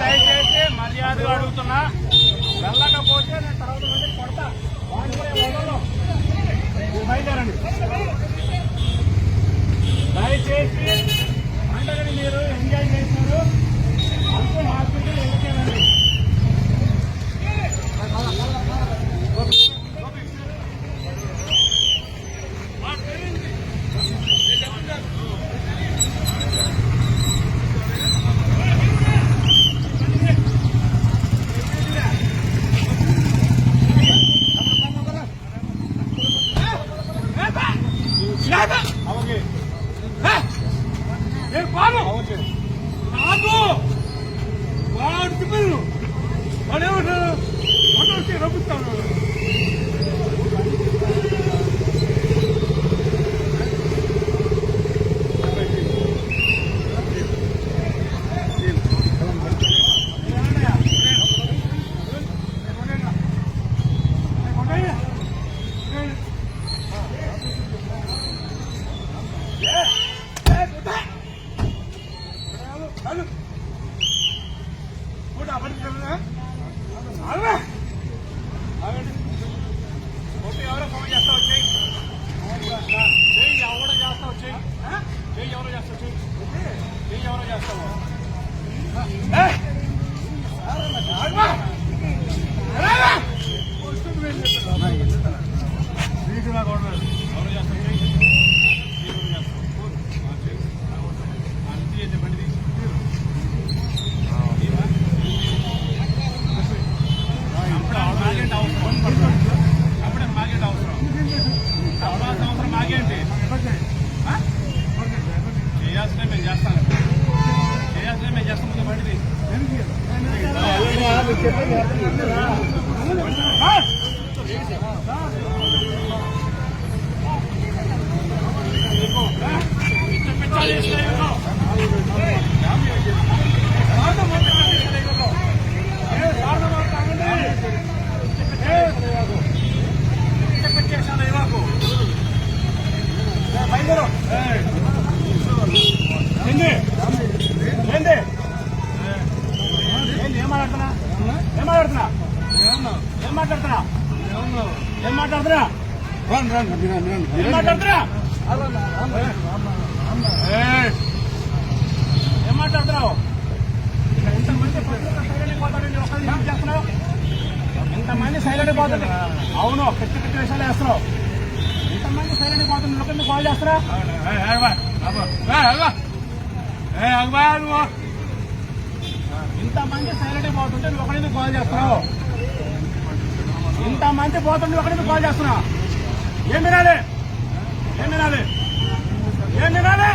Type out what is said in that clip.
దయచేసి మర్యాదగా అడుగుతున్నా. వెళ్ళకపోతే నేను తర్వాత నుండి కొడతా. వాడిని కూడా నాకు వాడు చెప్పాను వాడేమంటారు ఫోటో వచ్చి రప్పిస్తాను ఓకే เ ఏంటి ఏంది ఏంది ఏంది ఏం మాట్లాడుతున్నా ఏం మాట్లాడుతున్నా ఏం మాట్లాడుతున్నా ఏం మాట్లాడుతున్నా ఏం మాట్లాడుతున్నా! ఏం మాట్లాడుతున్నావు ఇంతమంది సైలెంట్ చేస్తున్నావు ఇంతమంది సైలెంట్ పోతుంది అవును పిచ్చి పిచ్చి విషయాలు వేస్తున్నావు ఇంతమంది సైలెంట్ పోతుంది నువ్వు ఒకరిని కాల్ చేస్తారా ఇంతమంది సైలెంట్ పోతుంటే నువ్వు ఒకటి కాల్ చేస్తున్నావు? ఇంత మంచి పోతుంటే ఒకటి కాల్ చేస్తున్నావు? ఏం వినాలి? ఏం వినాలి? ఏం వినాలి?